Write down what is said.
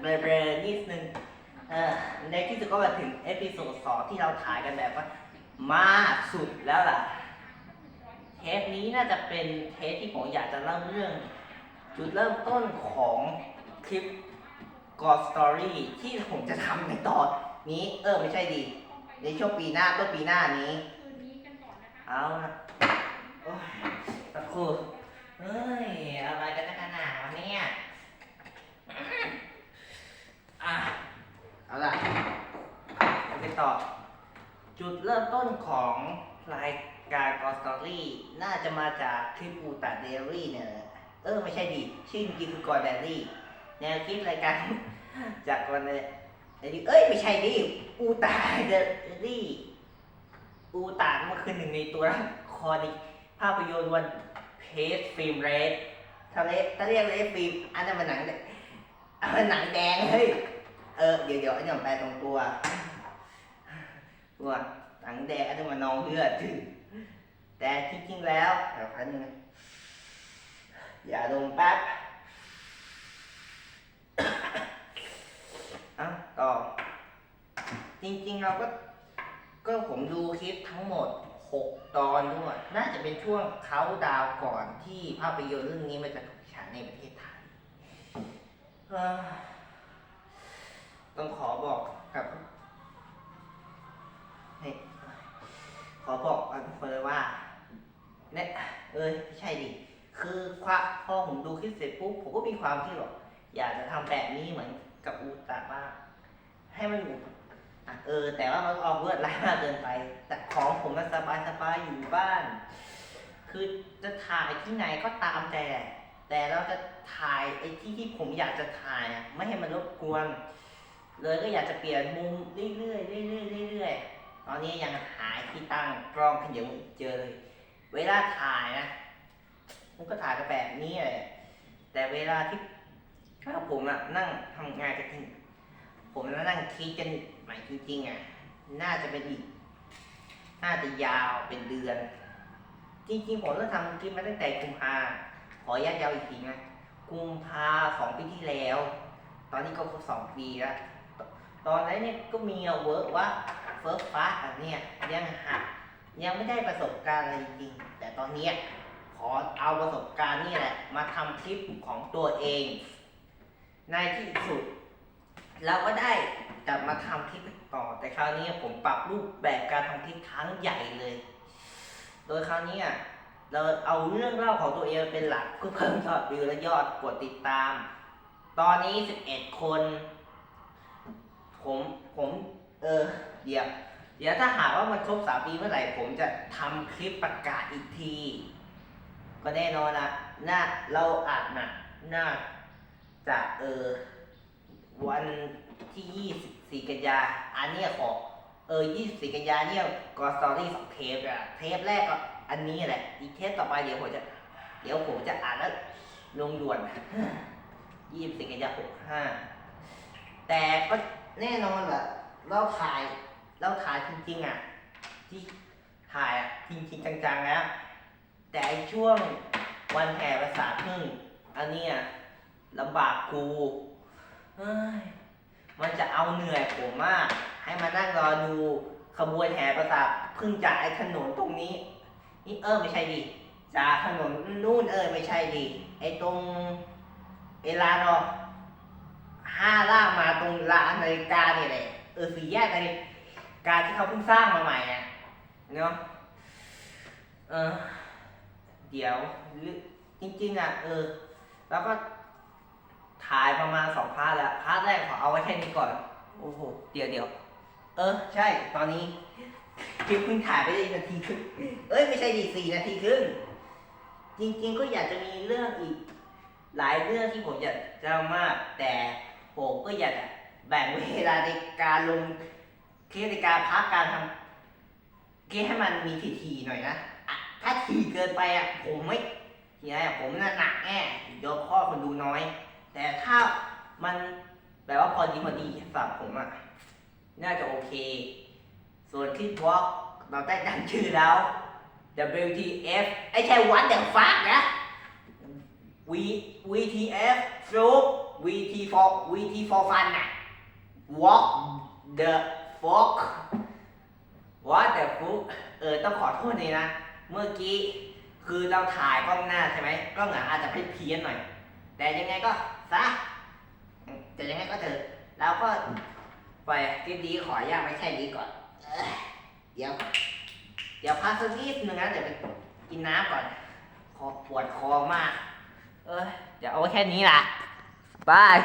เบลอๆนิดนึงเออในที่สุดก็มาถึงเอพิโซดสองที่เราถ่ายกันแบบว่ามากสุดแล้วล่ะ เทปนี้น่าจะเป็นเทปที่ผมอยากจะเล่าเรื่อง จุดเริ่มต้นของคลิป God Story ที่ผมจะทำในตอนนี้ เออไม่ใช่ดี ในช่วงปีหน้าต้นปีหน้านี้คืนนี้กันก่อนนะคะเอาละโอ้ยสักครู่เฮ้ย อะไรกันนักหนาวเนี่ย อะเอาล่ะไปต่อ จุดเริ่มต้นของรายการกอสตอรี่น่าจะมาจากคลิปอูตาเดลี่เนี่ยแหละเออไม่ใช่ดิชื่อจริงคือกอร์เดลี่แนวคิดรายการ จากกอร์เดลี่เอ้ยไม่ใช่ดิอูตาเดลี่อูตานมันคือหนึ่งในตัวละครในภาพยนตร์วันเพจฟิล์มเรดถ้าเรถ้าเรียกเรดฟิล์มอันนั้นมันหนังแดอั นนั้นหนังแดงเฮ้ย เออ เดี๋ยวเดี๋ยวไอันนี้ผมแปลตรงตัว ตัวหนังแดงอันนี้มันนองเลือด แต่จริงๆแล้วเดี๋ยวพันงนะอย่าลงแป๊บอะต่อ จริงๆเราก็ ก็ผมดูคลิปทั้งหมด6ตอนด้วยน่าจะเป็นช่วงเขาดาวก่อนที่ภาพยนตร์เรื่องนี้มันจะถูกฉายในประเทศไทย ต้องขอบอกกับให้ขอบอกทุกคนเลยว่าเนี่ยเอ้ยไม่ใช่ดิ คือความพอผมดูคลิปเสร็จปุ๊บผมก็มีความที่หรอกอยากจะทำแบบนี้เหมือนกับอูตาบ้างให้มันอยู่เออ แต่ว่ามันออกเลือดร้ายมากเกินไป แต่ของผมมันสบายสบายอยู่บ้าน คือจะถ่ายที่ไหนก็ตามแต่ แต่เราจะถ่ายไอ้ที่ที่ผมอยากจะถ่ายอะไม่ให้มันรบกวน เลยก็อยากจะเปลี่ยนมุมเรื่อยๆเรื่อยๆเรื่อยๆตอนนี้ยังหายที่ตั้งกล้องขยับเจอเลย เวลาถ่ายนะผมก็ถ่ายกันแบบนี้แหละแต่เวลาที่ถ้าผมอะนั่งทำงานกันที่ผมนั่งคิดกันใหม่จริงๆอะน่าจะเป็นอีก น่าจะยาวเป็นเดือน จริงๆผมเริ่มทำคลิปมาตั้งแต่กุมภาข อยัดยาวอีกทีนะกุมภาของปีที่แล้ว ตอนนี้ก็ครบสองปีแล้ว ตอนนั้นเนี่ยก็มีเอาเวิร์กว่าเฟิร์สฟ้าอันเนี้ยยังหัดยังไม่ได้ประสบการณ์อะไรจริงแต่ตอนเนี้ยขอเอาประสบการณ์นี่แหละ มาทำคลิปของตัวเอง ในที่สุด เราก็ได้กลับมาทำคลิปต่อ แต่คราวนี้ผมปรับรูปแบบการทำคลิปครั้งใหญ่เลย โดยคราวนี้ เราเอาเรื่องเล่าของตัวเองเป็นหลักเพื่อเพิ่มยอดวิวและยอดกดติดตาม ตอนนี้11คน ผมผม เออ เดี๋ยวเดี๋ยวถ้าหากว่ามันครบสามปีเมื่อไหร่ ผมจะทำคลิปประกาศอีกที ก็แน่นอนนะน่าเราอาจนะน่าจะเออ วันที่24กันยา อันนี้ขอ เออ24กันยาเนี่ยก็สตอรี่สองเทปอะเทปแรกก็อันนี้แหละ อีกเทปต่อไปเดี๋ยวผมจะ เดี๋ยวผมจะอ่านแล้วลงด่วน24กันยา65แต่ก็แน่นอนแหละเราถ่ายเราถ่ายจริงๆอะ ที่ถ่ายอะจริงๆจังๆแล้วแต่ไอช่วงวันแห่ภาษาพึ่งอันนี้ยลำบากกูเฮ้ย มันจะเอาเหนื่อยผมมาก ให้มานั่งรอดูขบวนแห่ประสาทพึ่งจากไอ้ถนนตรงนี้ นี่เออไม่ใช่ดิจากถนนนู่นเออไม่ใช่ดิไอ้ตรงเอลานอห้าล่างมาตรงร้านนาฬิกาเนี่ยแหละเออสี่แยกนาฬิกาที่เขาเพิ่งสร้างมาใหม่อะเนาะเออเดี๋ยวจริงๆอะเออ แล้วก็ ถ่ายประมาณสองพาร์ทแล้วพาร์ทแรกขอเอาไว้แค่นี้ก่อน โอ้โห เดี๋ยวเดี๋ยวเออ ใช่ ตอนนี้คลิปเพิ่งถ่ายไปได้นาทีครึ่ง เอ้ย ไม่ใช่ดีสี่นาทีครึ่ง จริงๆก็อยากจะมีเรื่องอีก หลายเรื่องที่ผมอยากจะมาก แต่ผมก็อยากแบ่งเวลาในการลงคลิปในการพักการทำคลิปให้มันมีทีๆหน่อยนะอะถ้าทีเกินไปอะผมไม่ทีไรอะผมน่ะหนักแน่เดี๋ยวข้อคนดูน้อย แต่ถ้ามันแบบว่าพอดีพอดีสำหรับผมอะน่าจะโอเค ส่วนที่บล็อกเราได้ตั้งชื่อแล้ว WTF ไอ้ใช่วัดเดี๋ยวฟักนะ V VTF ฟลุก VT for VT for fun นะ walk the fuck what the fuck เออต้องขอโทษเลยนะ เมื่อกี้คือเราถ่ายกล้องหน้าใช่ไหมกล้องหลังอาจจะเพี้ยนหน่อย แต่ยังไงก็ ซะอืมแต่ยังไงก็เถอะเราก็ไปคลิปนี้ขออนุญาตไปแค่นี้ก่อนเอ้ยเดี๋ยว เดี๋ยวพักสักนิดนึงนะเดี๋ยวไปกินน้ำก่อน คอปวดคอมาก เออเดี๋ยวเอาไว้แค่นี้ล่ะบาย